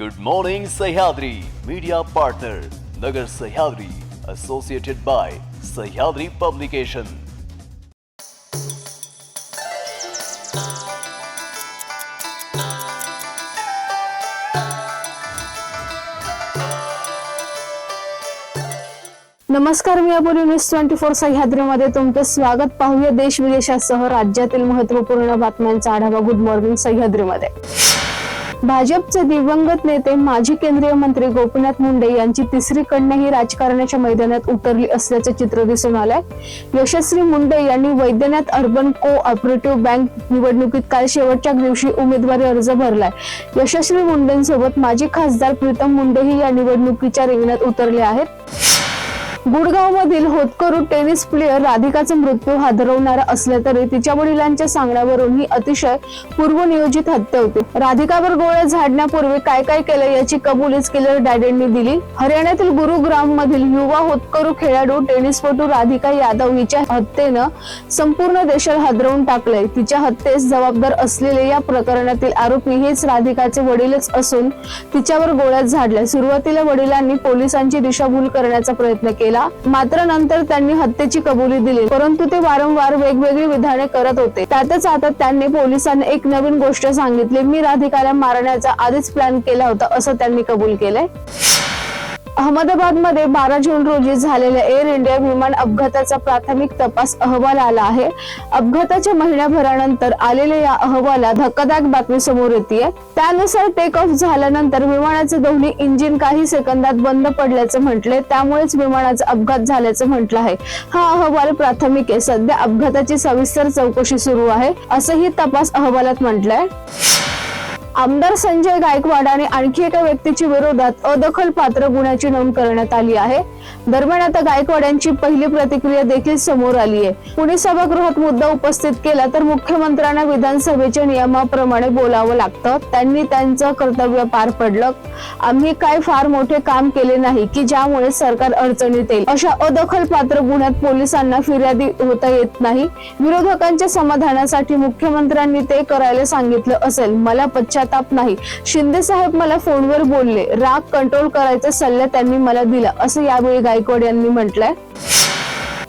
Good morning Sahyadri media partner Nagar Sahyadri associated by Sahyadri publication नमस्कार मी Aboli news twenty four सह्याद्रीमध्ये तुमचं स्वागत. पाहूया देश विदेशासह राज्यातील महत्त्वपूर्ण बातम्यांचा आढावा. गुड मॉर्निंग सह्याद्रीमध्ये. भाजपचे दिवंगत नेते माजी केंद्रीय मंत्री गोपीनाथ मुंडे यांची तिसरी कन्या ही राजकारणाच्या मैदानात उतरली असल्याचे चित्र दिसून आलंय. यशस्वी मुंडे यांनी Vaidyanath urban cooperative bank निवडणुकीत काल शेवटच्या दिवशी उमेदवारी अर्ज भरलाय. यशस्वी मुंडेंसोबत माजी खासदार प्रीतम मुंडेही या निवडणुकीच्या रिंगणात उतरले आहेत. गुडगावमधील होतकरू टेनिस प्लेअर राधिकाचा मृत्यू हादरवणारा असला तरी तिच्या वडिलांच्या सांगण्यावरून ही अतिशय पूर्वनियोजित हत्या होती. राधिकावर गोळ्या झाडण्यापूर्वी काय काय केलं याची कबुलीच किलर डॅडेंनी दिली. हरियाणातील गुरुग्राम मधील युवा होतकरू खेळाडू टेनिसपटू राधिका यादव हिच्या हत्येनं संपूर्ण देशाला हादरवून टाकलंय. तिच्या हत्येस जबाबदार असलेले या प्रकरणातील आरोपी हेच राधिकाचे वडीलच असून तिच्यावर गोळ्या झाडल्या. सुरुवातीला वडिलांनी पोलिसांची दिशाभूल करण्याचा प्रयत्न केला. मात्र नंतर त्यांनी हत्येची कबुली दिली. परंतु ते वारंवार वेगवेगळी विधाने करत होते. त्यातच आता त्यांनी पोलिसांना एक नवीन गोष्ट सांगितली. मी राधिकाला मारण्याचा आधीच प्लॅन केला होता असं त्यांनी कबूल केलंय. अहमदाबादमध्ये बारा जून रोजी झालेल्या एअर इंडिया विमान अपघाताचा प्राथमिक तपास अहवाल आला आहे. अपघाताच्या महिन्याभरानंतर आलेल्या या अहवालात धक्कादायक बातमी समोर येते त्यानुसार टेक ऑफ झाल्यानंतर विमानाचे दोन्ही इंजिन काही सेकंदात बंद पडल्याचं म्हटले त्यामुळेच विमानाचा अपघात झाल्याचं म्हटलं आहे. हा अहवाल प्राथमिक आहे. सध्या अपघाताची सविस्तर चौकशी सुरू आहे असंही तपास अहवालात म्हटलंय. आमदार संजय गायकवाड आणि आणखी एका व्यक्तीच्या विरोधात अदखल पात्र गुन्ह्याची नोंद करण्यात आली आहे. दरम्यान आता गायकवाड यांची पहिली प्रतिक्रिया देखील समोर आली आहे. पुणे सभागृहात मुद्दा उपस्थित केला तर मुख्यमंत्र्यांना विधानसभेच्या नियमाप्रमाणे बोलावं लागतं. त्यांनी त्यांचं कर्तव्य पार पडलं. आम्ही काय फार मोठे काम केले नाही की ज्यामुळे सरकार अडचणीत येईल. अशा अदखल पात्र गुन्ह्यात पोलिसांना फिर्यादी होता येत नाही. विरोधकांच्या समाधानासाठी मुख्यमंत्र्यांनी ते करायला सांगितलं असेल. मला पश्चात पश्चाताप नाही. शिंदे साहेब मला फोनवर बोलले राग कंट्रोल करायचा सल्ला त्यांनी मला दिला असं यावेळी गायकवाड यांनी म्हटलंय.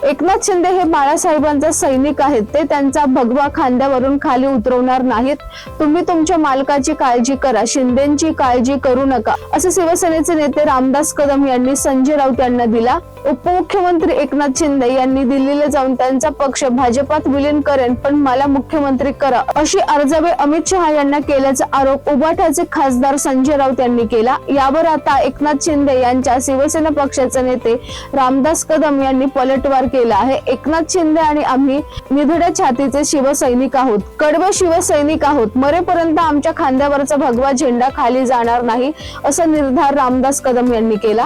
एकनाथ शिंदे हे बाळासाहेबांचा सैनिक आहेत ते त्यांचा भगवा खांद्यावरून खाली उतरवणार नाहीत. तुम्ही तुमच्या मालकाची काळजी करा शिंदेची काळजी करू नका असं शिवसेनेचे नेते रामदास कदम यांनी संजय राऊत यांना दिला. उपमुख्यमंत्री एकनाथ शिंदे यांनी दिल्लीला जाऊन त्यांचा पक्ष भाजपात विलीन करेन पण मला मुख्यमंत्री करा अशी अर्जावे अमित शहा यांना केल्याचा आरोप उबाठाचे खासदार संजय राऊत यांनी केला. यावर आता एकनाथ शिंदे यांच्या शिवसेना पक्षाचे नेते रामदास कदम यांनी पलटवार केला आहे. एकनाथ शिंदे आणि आम्ही निधड्या छातीचे शिवसैनिक आहोत कडवे शिवसैनिक आहोत. मरेपर्यंत आमच्या खांद्यावरचा भगवा झेंडा खाली जाणार नाही असा निर्धार रामदास कदम यांनी केला.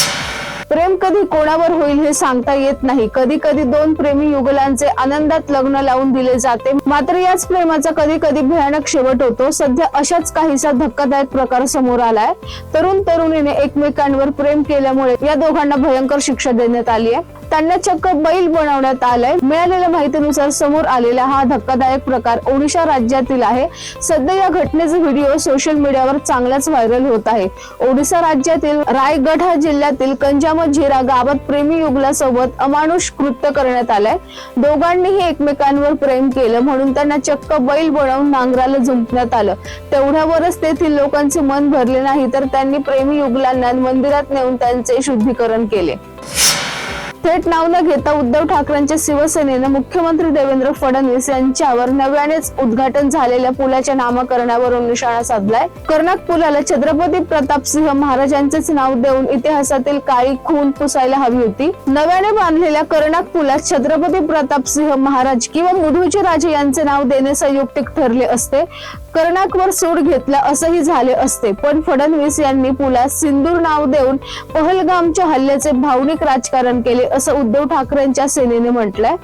प्रेम कधी कोणावर होईल हे सांगता येत नाही. कधी कधी दोन प्रेमी युगलांचे आनंदात लग्न लावून दिले जाते. मात्र याच प्रेमाचा कधी कधी भयानक शेवट होतो. सध्या अशाच काहीसा धक्कादायक प्रकार समोर आलाय. तरुण तरुणीने एकमेकांवर प्रेम केल्यामुळे या दोघांना भयंकर शिक्षा देण्यात आली आहे. त्यांना चक्क बैल बनवण्यात आलंय. मिळालेल्या माहितीनुसार समोर आलेला हा धक्कादायक प्रकार ओडिशा राज्यातील आहे. सध्या या घटनेचा व्हिडिओ सोशल मीडियावर चांगलाच व्हायरल होत आहे. ओडिशा राज्यातील रायगड हा जिल्ह्यातील कंजामझिरा गावात प्रेमी युगला सोबत अमानुष कृत्य करण्यात आलंय. दोघांनीही एकमेकांवर प्रेम केलं म्हणून त्यांना चक्क बैल बनवून नांगराला झुंपण्यात आलं. तेवढ्यावरच तेथील लोकांचे मन भरले नाही तर त्यांनी प्रेमी युगलांना मंदिरात नेऊन त्यांचे शुद्धीकरण केले. थेट नाव न घेता उद्धव ठाकरेंच्या शिवसेनेनं मुख्यमंत्री देवेंद्र फडणवीस यांच्यावर नव्यानेच उद्घाटन झालेल्या पुलाच्या नामकरणावरून निशाणा साधलाय. कर्नाक पुलाला छत्रपती प्रताप सिंह महाराजांचेच नाव देऊन इतिहासातील काळी खून पुसायला हवी होती. नव्याने बांधलेल्या कर्नाक पुलात छत्रपती प्रताप सिंह महाराज किंवा मुधूचे राजे यांचे नाव देणे संयुक्तिक ठरले असते. कर्णाकवर सूड घेतला असंही झाले असते. पण फडणवीस यांनी पुलास सिंदूर नाव देऊन पहलगामच्या हल्ल्याचे भावनिक राजकारण केले असं उद्धव ठाकरेंच्या सेनेने म्हटलंय.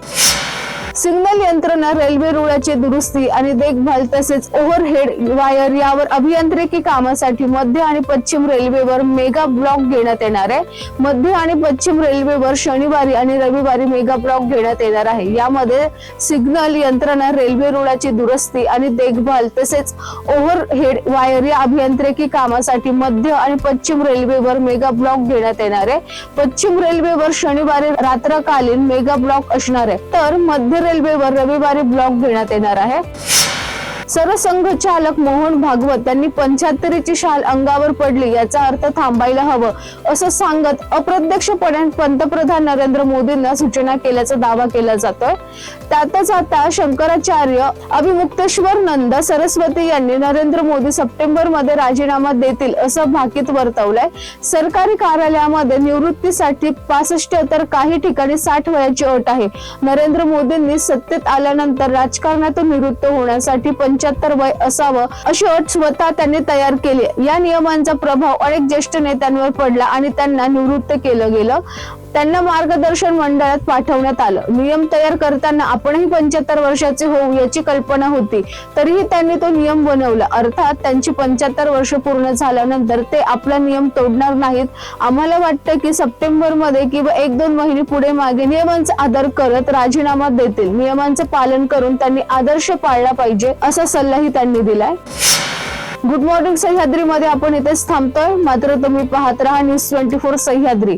सिग्नल यंत्रणा रेल्वे रुळाची दुरुस्ती आणि देखभाल तसेच ओव्हरहेड वायर यावर अभियांत्रिकी कामासाठी मध्य आणि पश्चिम रेल्वेवर मेगा ब्लॉक घेण्यात येणार आहे. मध्य आणि पश्चिम रेल्वेवर शनिवारी आणि रविवारी मेगा ब्लॉक घेण्यात येणार आहे. यामध्ये सिग्नल यंत्रणा रेल्वे रुळाची दुरुस्ती आणि देखभाल तसेच ओव्हरहेड वायर या अभियांत्रिकी कामासाठी मध्य आणि पश्चिम रेल्वेवर मेगा ब्लॉक घेण्यात येणार आहे. पश्चिम रेल्वेवर शनिवारी रात्रकालीन मेगा ब्लॉक असणार आहे. तर मध्य रेल्वेवर रविवारी ब्लॉक घेण्यात येणार आहे. सरसंघचालक मोहन भागवत यांनी पंच्याहत्तरीची शाल अंगावर पडली याचा अर्थ थांबायला हवं असं सांगत अप्रत्यक्षपणे पंतप्रधान नरेंद्र मोदींना सूचना केल्याचा दावा केला जातोय. त्यातच आता शंकराचार्य अभिमुक्तेश्वर नंद सरस्वती यांनी नरेंद्र मोदी सप्टेंबरमध्ये राजीनामा देतील असं भाकीत वर्तवलंय. सरकारी कार्यालयामध्ये निवृत्तीसाठी पासष्ट तर काही ठिकाणी साठ वयाची अट आहे. नरेंद्र मोदींनी सत्तेत आल्यानंतर राजकारणातून निवृत्त होण्यासाठी पंच्याहत्तर वय असावं अशी अट स्वतः त्यांनी तयार केली. या नियमांचा प्रभाव अनेक ज्येष्ठ नेत्यांवर पडला आणि त्यांना निवृत्त केलं गेलं. त्यांना मार्गदर्शन मंडळात पाठवण्यात आलं. नियम तयार करताना आपणही पंच्याहत्तर वर्षाचे होऊ याची कल्पना होती तरीही त्यांनी तो नियम बनवला. अर्थात त्यांची पंच्याहत्तर वर्ष पूर्ण झाल्यानंतर ते आपला नियम तोडणार नाहीत. आम्हाला वाटतं की सप्टेंबरमध्ये किंवा एक दोन महिने पुढे मागे नियमांचा आदर करत राजीनामा देतील. नियमांचं पालन करून त्यांनी आदर्श पाळला पाहिजे असा सल्लाही त्यांनी दिलाय. गुड मॉर्निंग सह्याद्रीमध्ये आपण इथेच थांबतोय. मात्र तुम्ही पाहत राहा न्यूज ट्वेंटी फोर सह्याद्री.